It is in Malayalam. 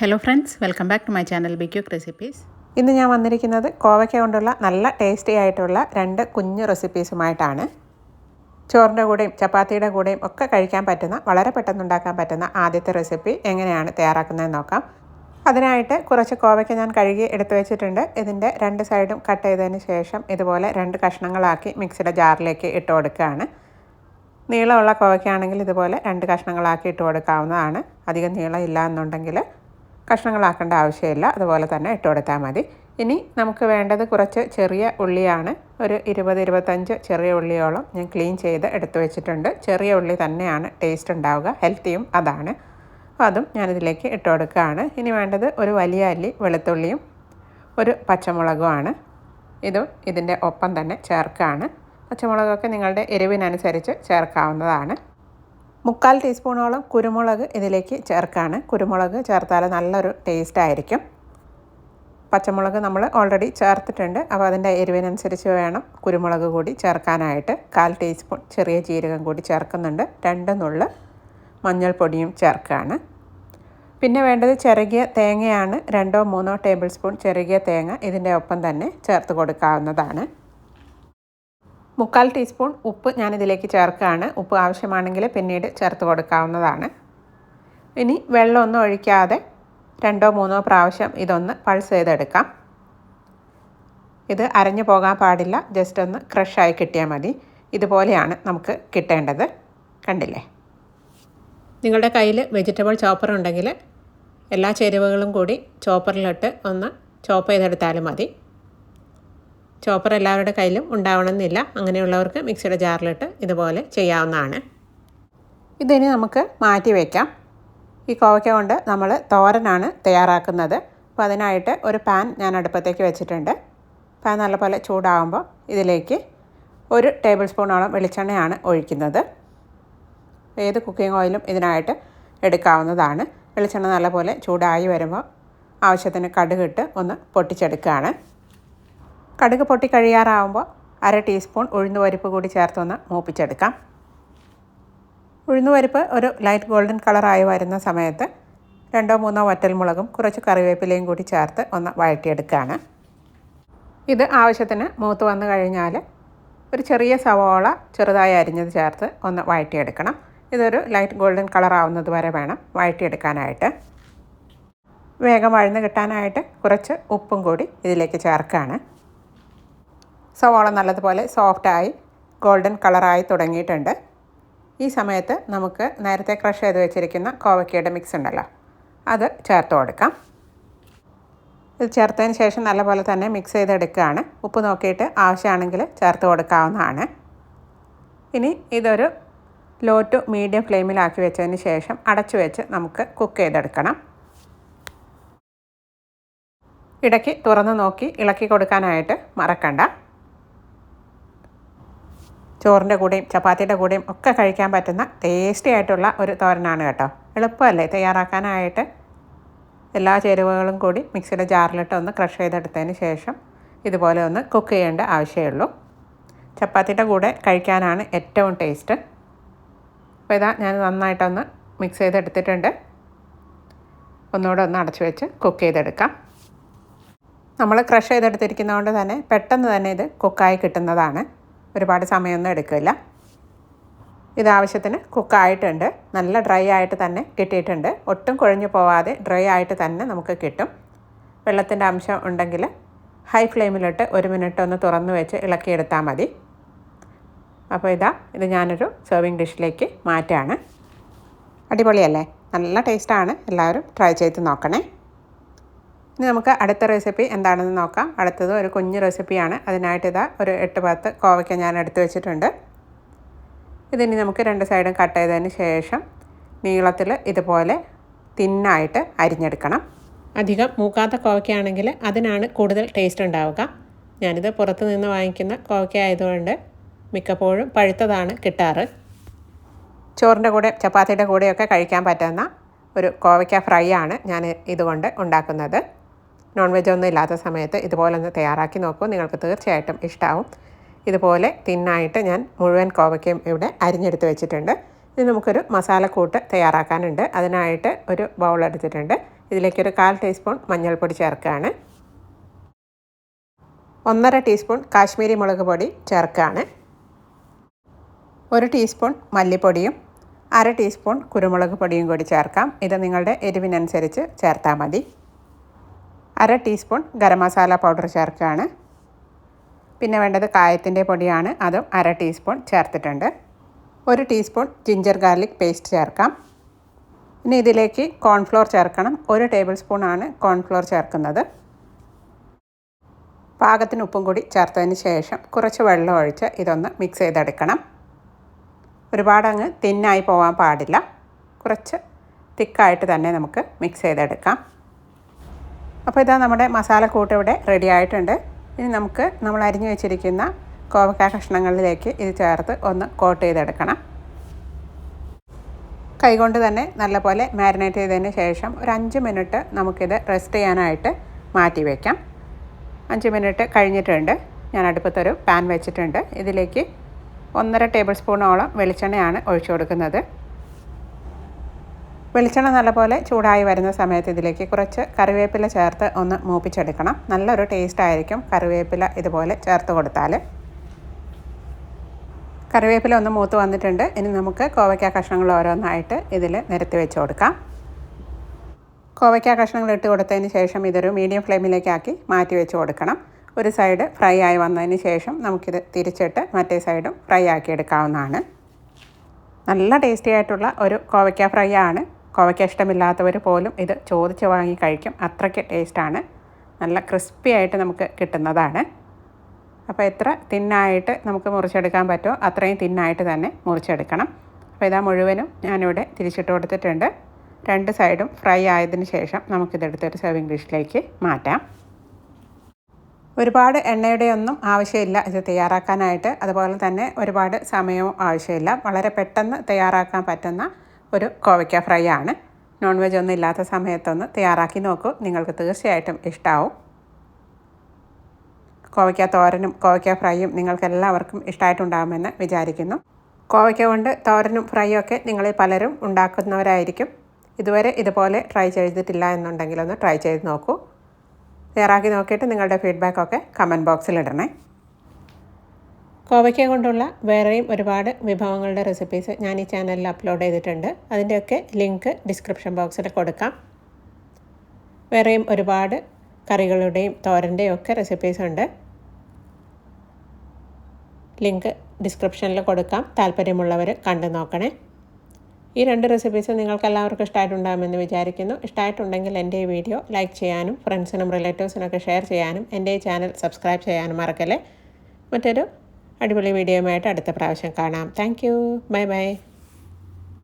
Hello friends welcome back to my channel ബിക്യൂക്ക് recipes ഇന്ന് ഞാൻ വന്നിരിക്കുന്നത് കോവയ്ക്ക കൊണ്ടുള്ള നല്ല ടേസ്റ്റി ആയിട്ടുള്ള രണ്ട് കുഞ്ഞു റെസിപ്പീസുമായിട്ടാണ് ചോറിന്റെ കൂടെയും ചപ്പാത്തിയുടെ കൂടെയും ഒക്കെ കഴിക്കാൻ പറ്റുന്ന വളരെ പെട്ടെന്ന് ഉണ്ടാക്കാൻ പറ്റുന്ന ആദ്യത്തെ റെസിപ്പി എങ്ങനെയാണ് തയ്യാറാക്കുന്നതെന്ന് നോക്കാം. അതിനായിട്ട് കുറച്ച് കോവയ്ക്ക ഞാൻ കഴുകി എടുത്തു വെച്ചിട്ടുണ്ട്. ഇതിന്റെ രണ്ട് സൈഡും കട്ട് ചെയ്തതിന് ശേഷം ഇതുപോലെ രണ്ട് കഷ്ണങ്ങളാക്കി മിക്സിയുടെ ജാറിലേക്ക് ഇട്ട് കൊടുക്കുകയാണ്. നീളമുള്ള കോവയ്ക്കാണെങ്കിൽ ഇതുപോലെ രണ്ട് കഷ്ണങ്ങളാക്കി ഇട്ട് കൊടുക്കാവുന്നതാണ്. അധികം നീളം ഇല്ല എന്നുണ്ടെങ്കിൽ കഷ്ണങ്ങളാക്കേണ്ട ആവശ്യമില്ല. അതുപോലെ തന്നെ ഇട്ട് കൊടുത്താൽ മതി. ഇനി നമുക്ക് വേണ്ടത് കുറച്ച് ചെറിയ ഉള്ളിയാണ്. ഒരു ഇരുപത് ഇരുപത്തഞ്ച് ചെറിയ ഉള്ളിയോളം ഞാൻ ക്ലീൻ ചെയ്ത് എടുത്തു വെച്ചിട്ടുണ്ട്. ചെറിയ ഉള്ളി തന്നെയാണ് ടേസ്റ്റ് ഉണ്ടാവുക. ഹെൽത്തിയും അതാണ്. അപ്പോൾ അതും ഞാനിതിലേക്ക് ഇട്ട് കൊടുക്കുകയാണ്. ഇനി വേണ്ടത് ഒരു വലിയ അല്ലി വെളുത്തുള്ളിയും ഒരു പച്ചമുളകുമാണ്. ഇതും ഇതിന്റെ ഒപ്പം തന്നെ ചേർക്കുകയാണ്. പച്ചമുളകൊക്കെ നിങ്ങളുടെ എരിവിനനുസരിച്ച് ചേർക്കാവുന്നതാണ്. മുക്കാൽ ടീസ്പൂണോളം കുരുമുളക് ഇതിലേക്ക് ചേർക്കാണ്. കുരുമുളക് ചേർത്താൽ നല്ലൊരു ടേസ്റ്റ് ആയിരിക്കും. പച്ചമുളക് നമ്മൾ ഓൾറെഡി ചേർത്തിട്ടുണ്ട്. അപ്പോൾ അതിന്റെ എരിവിനനുസരിച്ച് വേണം കുരുമുളക് കൂടി ചേർക്കാനായിട്ട്. കാൽ ടീസ്പൂൺ ചെറിയ ജീരകം കൂടി ചേർക്കുന്നുണ്ട്. രണ്ട് നുള്ള് മഞ്ഞൾപ്പൊടിയും ചേർക്കുകയാണ് പിന്നെ വേണ്ടത് ചെറുകിയ തേങ്ങയാണ്. രണ്ടോ മൂന്നോ ടേബിൾ സ്പൂൺ ചെറുകിയ തേങ്ങ ഇതിന്റെ ഒപ്പം തന്നെ ചേർത്ത് കൊടുക്കാവുന്നതാണ്. മുക്കാൽ ടീസ്പൂൺ ഉപ്പ് ഞാനിതിലേക്ക് ചേർക്കുകയാണ്. ഉപ്പ് ആവശ്യമാണെങ്കിൽ പിന്നീട് ചേർത്ത് കൊടുക്കാവുന്നതാണ്. ഇനി വെള്ളമൊന്നും ഒഴിക്കാതെ രണ്ടോ മൂന്നോ പ്രാവശ്യം ഇതൊന്ന് പൾസ് ചെയ്തെടുക്കാം. ഇത് അരഞ്ഞു പോകാൻ പാടില്ല. ജസ്റ്റ് ഒന്ന് ക്രഷായി കിട്ടിയാൽ മതി. ഇതുപോലെയാണ് നമുക്ക് കിട്ടേണ്ടത്. കണ്ടില്ലേ? നിങ്ങളുടെ കയ്യിൽ വെജിറ്റബിൾ ചോപ്പർ ഉണ്ടെങ്കിൽ എല്ലാ ചേരുവകളും കൂടി ചോപ്പറിലിട്ട് ഒന്ന് ചോപ്പ് ചെയ്തെടുത്താലും മതി. ചോപ്പർ എല്ലാവരുടെ കയ്യിലും ഉണ്ടാവണമെന്നില്ല. അങ്ങനെയുള്ളവർക്ക് മിക്സിയുടെ ജാറിലിട്ട് ഇതുപോലെ ചെയ്യാവുന്നതാണ്. ഇതിനി നമുക്ക് മാറ്റി വയ്ക്കാം ഈ കോവയ്ക്ക കൊണ്ട് നമ്മൾ തോരനാണ് തയ്യാറാക്കുന്നത്. അപ്പോൾ അതിനായിട്ട് ഒരു പാൻ ഞാൻ അടുപ്പത്തേക്ക് വെച്ചിട്ടുണ്ട്. പാൻ നല്ലപോലെ ചൂടാകുമ്പോൾ ഇതിലേക്ക് ഒരു ടേബിൾ സ്പൂണോളം വെളിച്ചെണ്ണയാണ് ഒഴിക്കുന്നത്. ഏത് കുക്കിംഗ് ഓയിലും ഇതിനായിട്ട് എടുക്കാവുന്നതാണ്. വെളിച്ചെണ്ണ നല്ലപോലെ ചൂടായി വരുമ്പോൾ ആവശ്യത്തിന് കടുകിട്ട് ഒന്ന് പൊട്ടിച്ചെടുക്കുകയാണ്. കടുക് പൊട്ടി കഴിയാറാവുമ്പോൾ അര ടീസ്പൂൺ ഉഴുന്ന് പരിപ്പ് കൂടി ചേർത്തൊന്ന് മൂപ്പിച്ചെടുക്കാം. ഉഴുന്ന് പരിപ്പ് ഒരു ലൈറ്റ് ഗോൾഡൻ കളറായി വരുന്ന സമയത്ത് രണ്ടോ മൂന്നോ വറ്റൽമുളകും കുറച്ച് കറിവേപ്പിലയും കൂടി ചേർത്ത് ഒന്ന് വഴറ്റിയെടുക്കുകയാണ്. ഇത് ആവശ്യത്തിന് മൂത്ത് വന്നു കഴിഞ്ഞാൽ ഒരു ചെറിയ സവോള ചെറുതായി അരിഞ്ഞത് ചേർത്ത് ഒന്ന് വഴറ്റിയെടുക്കണം. ഇതൊരു ലൈറ്റ് ഗോൾഡൻ കളർ ആവുന്നത് വരെ വേണം വഴറ്റിയെടുക്കാനായിട്ട്. വേഗം വഴന്ന് കിട്ടാനായിട്ട് കുറച്ച് ഉപ്പും കൂടി ഇതിലേക്ക് ചേർക്കുകയാണ്. സവോള നല്ലതുപോലെ സോഫ്റ്റായി ഗോൾഡൻ കളറായി തുടങ്ങിയിട്ടുണ്ട്. ഈ സമയത്ത് നമുക്ക് നേരത്തെ ക്രഷ് ചെയ്ത് വെച്ചിരിക്കുന്ന കോവയ്ക്കയുടെ മിക്സ് ഉണ്ടല്ലോ അത് ചേർത്ത് കൊടുക്കാം. ഇത് ചേർത്തതിന് ശേഷം നല്ലപോലെ തന്നെ മിക്സ് ചെയ്തെടുക്കുകയാണ്. ഉപ്പ് നോക്കിയിട്ട് ആവശ്യമാണെങ്കിൽ ചേർത്ത് കൊടുക്കാവുന്നതാണ്. ഇനി ഇതൊരു ലോ ടു മീഡിയം ഫ്ലെയിമിലാക്കി വെച്ചതിന് ശേഷം അടച്ചു വെച്ച് നമുക്ക് കുക്ക് ചെയ്തെടുക്കണം. ഇടയ്ക്ക് തുറന്ന് നോക്കി ഇളക്കി കൊടുക്കാനായിട്ട് മറക്കണ്ട. ചോറിന്റെ കൂടെയും ചപ്പാത്തിയുടെ കൂടെയും ഒക്കെ കഴിക്കാൻ പറ്റുന്ന ടേസ്റ്റി ആയിട്ടുള്ള ഒരു തോരനാണ് കേട്ടോ. എളുപ്പമല്ലേ തയ്യാറാക്കാനായിട്ട്? എല്ലാ ചേരുവകളും കൂടി മിക്സിയുടെ ജാറിലിട്ട് ഒന്ന് ക്രഷ് ചെയ്തെടുത്തതിന് ശേഷം ഇതുപോലെ ഒന്ന് കുക്ക് ചെയ്യേണ്ട ആവശ്യമുള്ളൂ. ചപ്പാത്തിയുടെ കൂടെ കഴിക്കാനാണ് ഏറ്റവും ടേസ്റ്റ് അപ്പോൾ ഇതാ ഞാൻ നന്നായിട്ടൊന്ന് മിക്സ് ചെയ്തെടുത്തിട്ടുണ്ട്. ഒന്നുകൂടെ ഒന്ന് അടച്ചു വെച്ച് കുക്ക് ചെയ്തെടുക്കാം. നമ്മൾ ക്രഷ് ചെയ്തെടുത്തിരിക്കുന്നതുകൊണ്ട് തന്നെ പെട്ടെന്ന് തന്നെ ഇത് കുക്കായി കിട്ടുന്നതാണ്. ഒരുപാട് സമയമൊന്നും എടുക്കില്ല. ഇതാവശ്യത്തിന് കുക്കായിട്ടുണ്ട് നല്ല ഡ്രൈ ആയിട്ട് തന്നെ കിട്ടിയിട്ടുണ്ട്. ഒട്ടും കുഴഞ്ഞു പോവാതെ ഡ്രൈ ആയിട്ട് തന്നെ നമുക്ക് കിട്ടും. വെള്ളത്തിന്റെ അംശം ഉണ്ടെങ്കിൽ ഹൈ ഫ്ലെയിമിലിട്ട് ഒരു മിനിറ്റ് ഒന്ന് തുറന്നു വെച്ച് ഇളക്കിയെടുത്താൽ മതി. അപ്പോൾ ഇതാ ഇത് ഞാനൊരു സെർവിങ് ഡിഷിലേക്ക് മാറ്റാണ്. അടിപൊളിയല്ലേ? നല്ല ടേസ്റ്റാണ് എല്ലാവരും ട്രൈ ചെയ്ത് നോക്കണേ. ഇനി നമുക്ക് അടുത്ത റെസിപ്പി എന്താണെന്ന് നോക്കാം. അടുത്തത് ഒരു കുഞ്ഞു റെസിപ്പിയാണ് അതിനായിട്ട് ഇതാ ഒരു എട്ട് പത്ത് കോവയ്ക്ക ഞാൻ എടുത്തു വെച്ചിട്ടുണ്ട്. ഇതിനി നമുക്ക് രണ്ട് സൈഡും കട്ട് ചെയ്തതിന് ശേഷം നീളത്തിൽ ഇതുപോലെ തിന്നായിട്ട് അരിഞ്ഞെടുക്കണം. അധികം മൂക്കാത്ത കോവയ്ക്കാണെങ്കിൽ അതിനാണ് കൂടുതൽ ടേസ്റ്റ് ഉണ്ടാവുക. ഞാനിത് പുറത്ത് നിന്ന് വാങ്ങിക്കുന്ന കോവയ്ക്ക ആയതുകൊണ്ട് മിക്കപ്പോഴും പഴുത്തതാണ് കിട്ടാറ്. ചോറിന്റെ കൂടെ ചപ്പാത്തിയുടെ കൂടെയൊക്കെ കഴിക്കാൻ പറ്റുന്ന ഒരു കോവയ്ക്ക ഫ്രൈ ആണ് ഞാൻ ഇതുകൊണ്ട് ഉണ്ടാക്കുന്നത്. നോൺ വെജ് ഒന്നും ഇല്ലാത്ത സമയത്ത് ഇതുപോലെ ഒന്ന് തയ്യാറാക്കി നോക്കൂ. നിങ്ങൾക്ക് തീർച്ചയായിട്ടും ഇഷ്ടമാവും ഇതുപോലെ തിന്നായിട്ട് ഞാൻ മുഴുവൻ കോവയ്ക്കയും ഇവിടെ അരിഞ്ഞെടുത്ത് വെച്ചിട്ടുണ്ട്. ഇനി നമുക്കൊരു മസാലക്കൂട്ട് തയ്യാറാക്കാനുണ്ട്. അതിനായിട്ട് ഒരു ബൗൾ എടുത്തിട്ടുണ്ട്. ഇതിലേക്കൊരു കാൽ ടീസ്പൂൺ മഞ്ഞൾപ്പൊടി ചേർക്കുകയാണ്. ഒന്നര ടീസ്പൂൺ കാശ്മീരി മുളക് പൊടി ചേർക്കുകയാണ്. ഒരു ടീസ്പൂൺ മല്ലിപ്പൊടിയും അര ടീസ്പൂൺ കുരുമുളക് പൊടിയും കൂടി ചേർക്കാം. ഇത് നിങ്ങളുടെ എരിവിനനുസരിച്ച് ചേർത്താൽ മതി. അര ടീസ്പൂൺ ഗരം മസാല പൗഡർ ചേർക്കുകയാണ്. പിന്നെ വേണ്ടത് കായത്തിന്റെ പൊടിയാണ് അതും അര ടീസ്പൂൺ ചേർത്തിട്ടുണ്ട്. ഒരു ടീസ്പൂൺ ജിഞ്ചർ ഗാർലിക് പേസ്റ്റ് ചേർക്കാം. ഇനി ഇതിലേക്ക് കോൺഫ്ലോർ ചേർക്കണം. ഒരു ടേബിൾ സ്പൂണാണ് കോൺഫ്ലോർ ചേർക്കുന്നത്. പാകത്തിന് ഉപ്പും കൂടി ചേർത്തതിന് ശേഷം കുറച്ച് വെള്ളം ഒഴിച്ച് ഇതൊന്ന് മിക്സ് ചെയ്തെടുക്കണം. ഒരുപാടങ്ങ് തിന്നായി പോകാൻ പാടില്ല. കുറച്ച് തിക്കായിട്ട് തന്നെ നമുക്ക് മിക്സ് ചെയ്തെടുക്കാം. അപ്പോൾ ഇതാ നമ്മുടെ മസാലക്കൂട്ട് ഇവിടെ റെഡി ആയിട്ടുണ്ട്. ഇനി നമുക്ക് നമ്മൾ അരിഞ്ഞു വെച്ചിരിക്കുന്ന കോവക്ക കഷ്ണങ്ങളിലേക്ക് ഇത് ചേർത്ത് ഒന്ന് കോട്ട് ചെയ്തെടുക്കണം. കൈകൊണ്ട് തന്നെ നല്ലപോലെ മാരിനേറ്റ് ചെയ്തതിന് ശേഷം ഒരു അഞ്ച് മിനിറ്റ് നമുക്കിത് റെസ്റ്റ് ചെയ്യാനായിട്ട് മാറ്റി വയ്ക്കാം അഞ്ച് മിനിറ്റ് കഴിഞ്ഞിട്ടുണ്ട്. ഞാൻ അടുപ്പത്തൊരു പാൻ വെച്ചിട്ടുണ്ട്. ഇതിലേക്ക് ഒന്നര ടേബിൾ സ്പൂണോളം വെളിച്ചെണ്ണയാണ് ഒഴിച്ചു കൊടുക്കുന്നത്. വെളിച്ചെണ്ണ നല്ലപോലെ ചൂടായി വരുന്ന സമയത്ത് ഇതിലേക്ക് കുറച്ച് കറിവേപ്പില ചേർത്ത് ഒന്ന് മൂപ്പിച്ചെടുക്കണം. നല്ലൊരു ടേസ്റ്റ് ആയിരിക്കും കറിവേപ്പില ഇതുപോലെ ചേർത്ത് കൊടുത്താൽ കറിവേപ്പില ഒന്ന് മൂത്ത് വന്നിട്ടുണ്ട്. ഇനി നമുക്ക് കോവയ്ക്ക കഷ്ണങ്ങൾ ഓരോന്നായിട്ട് ഇതിൽ നിരത്തി വെച്ച് കൊടുക്കാം. കോവയ്ക്ക കഷ്ണങ്ങൾ ഇട്ട് കൊടുത്തതിന് ശേഷം ഇതൊരു മീഡിയം ഫ്ലെയിമിലേക്കാക്കി മാറ്റി വെച്ച് കൊടുക്കണം. ഒരു സൈഡ് ഫ്രൈ ആയി വന്നതിന് ശേഷം നമുക്കിത് തിരിച്ചിട്ട് മറ്റേ സൈഡും ഫ്രൈ ആക്കി എടുക്കാവുന്നതാണ്. നല്ല ടേസ്റ്റി ആയിട്ടുള്ള ഒരു കോവയ്ക്ക ഫ്രൈ ആണ്. കോവയ്ക്ക ഇഷ്ടമില്ലാത്തവർ പോലും ഇത് ചോദിച്ച് വാങ്ങി കഴിക്കും. അത്രയ്ക്ക് ടേസ്റ്റാണ്. നല്ല ക്രിസ്പി ആയിട്ട് നമുക്ക് കിട്ടുന്നതാണ്. അപ്പോൾ എത്ര തിന്നായിട്ട് നമുക്ക് മുറിച്ചെടുക്കാൻ പറ്റുമോ അത്രയും തിന്നായിട്ട് തന്നെ മുറിച്ചെടുക്കണം. അപ്പോൾ ഇതാ മുഴുവനും ഞാനിവിടെ തിരിച്ചിട്ട് കൊടുത്തിട്ടുണ്ട്. രണ്ട് സൈഡും ഫ്രൈ ആയതിന് ശേഷം നമുക്കിതെടുത്തൊരു സെർവിങ് ഡിഷിലേക്ക് മാറ്റാം. ഒരുപാട് എണ്ണയുടെ ഒന്നും ആവശ്യമില്ല ഇത് തയ്യാറാക്കാനായിട്ട്. അതുപോലെ തന്നെ ഒരുപാട് സമയവും ആവശ്യമില്ല. വളരെ പെട്ടെന്ന് തയ്യാറാക്കാൻ പറ്റുന്ന ഒരു കോവയ്ക്ക ഫ്രൈ ആണ് നോൺ വെജ് ഒന്നും ഇല്ലാത്ത സമയത്തൊന്ന് തയ്യാറാക്കി നോക്കൂ. നിങ്ങൾക്ക് തീർച്ചയായിട്ടും ഇഷ്ടമാവും കോവയ്ക്ക തോരനും കോവയ്ക്ക ഫ്രൈയും നിങ്ങൾക്ക് എല്ലാവർക്കും ഇഷ്ടമായിട്ടുണ്ടാകുമെന്ന് വിചാരിക്കുന്നു. കോവയ്ക്ക കൊണ്ട് തോരനും ഫ്രൈയും ഒക്കെ നിങ്ങളിൽ പലരും ഉണ്ടാക്കുന്നവരായിരിക്കും. ഇതുവരെ ഇതുപോലെ ട്രൈ ചെയ്തിട്ടില്ല എന്നുണ്ടെങ്കിൽ ഒന്ന് ട്രൈ ചെയ്ത് നോക്കൂ. തയ്യാറാക്കി നോക്കിയിട്ട് നിങ്ങളുടെ ഫീഡ്ബാക്കൊക്കെ കമന്റ് ബോക്സിൽ ഇടണേ കോവയ്ക്ക കൊണ്ടുള്ള വേറെയും ഒരുപാട് വിഭവങ്ങളുടെ റെസിപ്പീസ് ഞാൻ ഈ ചാനലിൽ അപ്ലോഡ് ചെയ്തിട്ടുണ്ട്. അതിന്റെയൊക്കെ ലിങ്ക് ഡിസ്ക്രിപ്ഷൻ ബോക്സിൽ കൊടുക്കാം. വേറെയും ഒരുപാട് കറികളുടെയും തോരന്റെയും ഒക്കെ റെസിപ്പീസ് ഉണ്ട്. ലിങ്ക് ഡിസ്ക്രിപ്ഷനിൽ കൊടുക്കാം. താല്പര്യമുള്ളവർ കണ്ടു നോക്കണേ. ഈ രണ്ട് റെസിപ്പീസ് നിങ്ങൾക്ക് എല്ലാവർക്കും ഇഷ്ടമായിട്ടുണ്ടാകുമെന്ന് വിചാരിക്കുന്നു. ഇഷ്ടമായിട്ടുണ്ടെങ്കിൽ എന്റെ ഈ വീഡിയോ ലൈക്ക് ചെയ്യാനും ഫ്രണ്ട്സിനും റിലേറ്റീവ്സിനൊക്കെ ഷെയർ ചെയ്യാനും എന്റെ ഈ ചാനൽ സബ്സ്ക്രൈബ് ചെയ്യാനും മറക്കല്ലേ. മറ്റൊരു അടിപൊളി വീഡിയോയുമായിട്ട് അടുത്ത പ്രാവശ്യം കാണാം. Thank bye bye